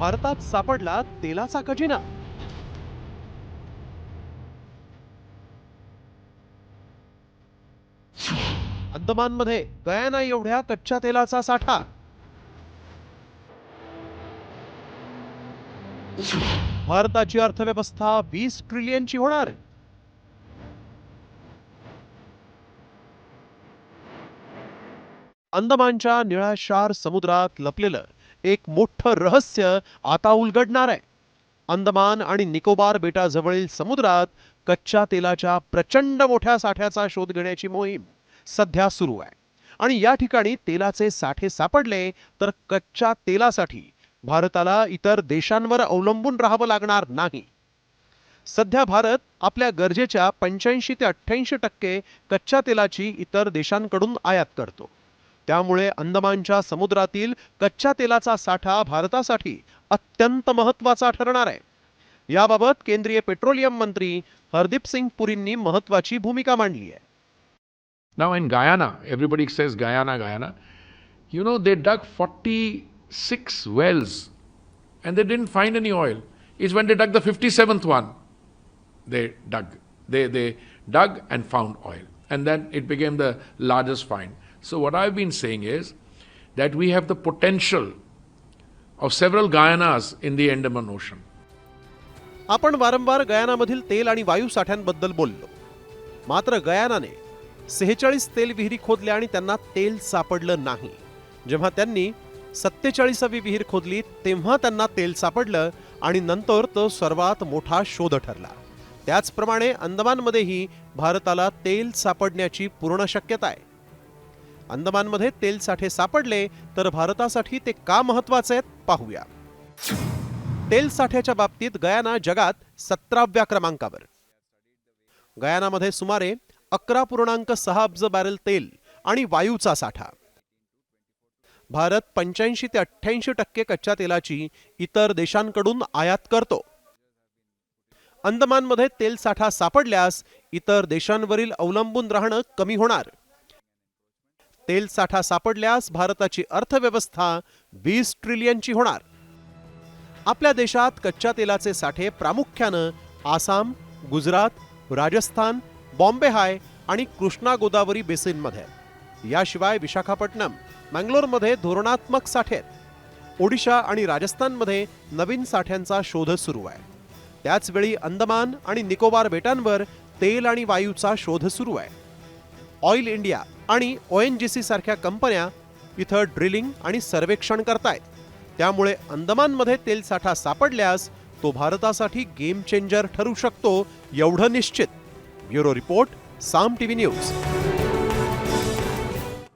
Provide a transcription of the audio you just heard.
भारतात सापडला तेलाचा खजिना. अंदमानमध्ये गयाना एवढ्या कच्च्या तेलाचा साठा. भारताची अर्थव्यवस्था वीस ट्रिलियनची होणार. अंदमानच्या निळाशार समुद्रात लपलेलं. एक मोठं रहस्य आता उलगडणार आहे. अंदमान आणि निकोबार बेटाजवळील समुद्रात कच्च्या तेलाच्या प्रचंड मोठ्या साठ्याचा शोध घेण्याची मोहीम सध्या सुरू आहे. आणि या ठिकाणी तेलाचे साठे सापडले तर कच्च्या तेलासाठी भारताला इतर देशांवर अवलंबून राहावं लागणार नाही. सध्या भारत आपल्या गरजेच्या पंच्याऐंशी ते अठ्ठ्याऐंशी टक्के कच्च्या तेलाची इतर देशांकडून आयात करतो. त्यामुळे अंदमानच्या समुद्रातील कच्च्या तेलाचा साठा भारतासाठी अत्यंत महत्त्वाचा ठरणार आहे याबाबत केंद्रीय पेट्रोलियम मंत्री हरदीप सिंग पुरींनी महत्वाची भूमिका मांडली आहे Now in Guyana, everybody says Guyana, Guyana. You know, they dug 46 wells and they didn't find any oil. It's when they dug the 57th one, they dug. They, they dug and found oil. And then it became the largest find. So, what I've been saying is that we have the potential of several Guyanas in the Andaman Ocean. आपण वारंवार गयानामधील तेल आणि वायू साठ्यांबद्दल बोललो. मात्र गयानाने सेहेचाळीस तेल विहिरी खोदल्या आणि त्यांना तेल सापडलं नाही. जेव्हा त्यांनी सत्तेचाळीसावी विहीर खोदली तेव्हा त्यांना तेल सापडलं आणि नंतर तो सर्वात मोठा शोध ठरला. त्याचप्रमाणे अंदमानमध्येही भारताला तेल सापडण्याची पूर्ण शक्यता आहे. अंदमानमध्ये तेल साठे सापडले तर भारतासाठी ते का महत्त्वाचे आहेत पाहूया. तेल साठ्याच्या बाबतीत गयाना जगात सतराव्या क्रमांकावर. गयानामध्ये सुमारे अकरा पूर्णांक सहा अब्ज बॅरल तेल आणि वायूचा साठा. भारत पंच्याऐंशी ते अठ्ठ्याऐंशी टक्के कच्च्या तेलाची इतर देशांकडून आयात करतो. अंदमानमध्ये तेल साठा सापडल्यास इतर देशांवरील अवलंबून राहणं कमी होणार. तेल साठा सापडल्यास भारताची अर्थव्यवस्था वीस ट्रिलियनची होणार. आपल्या देशात कच्च्या तेलाचे साठे प्रामुख्यानं आसाम गुजरात राजस्थान बॉम्बे हाय आणि कृष्णा गोदावरी बेसिनमध्ये. याशिवाय विशाखापट्टणम मंगलोरमध्ये धोरणात्मक साठे आहेत ओडिशा आणि राजस्थानमध्ये नवीन साठ्यांचा शोध सुरू आहे. त्याचवेळी अंदमान आणि निकोबार बेटांवर तेल आणि वायूचा शोध सुरू आहे. ऑइल इंडिया आणि ओ एन जी सी सारख्या कंपन्या इथं ड्रिलिंग आणि सर्वेक्षण करतायत. त्यामुळे अंदमानमध्ये तेल साठा सापडल्यास तो भारतासाठी गेम चेंजर ठरू शकतो एवढं निश्चित. Bureau report Saam TV news.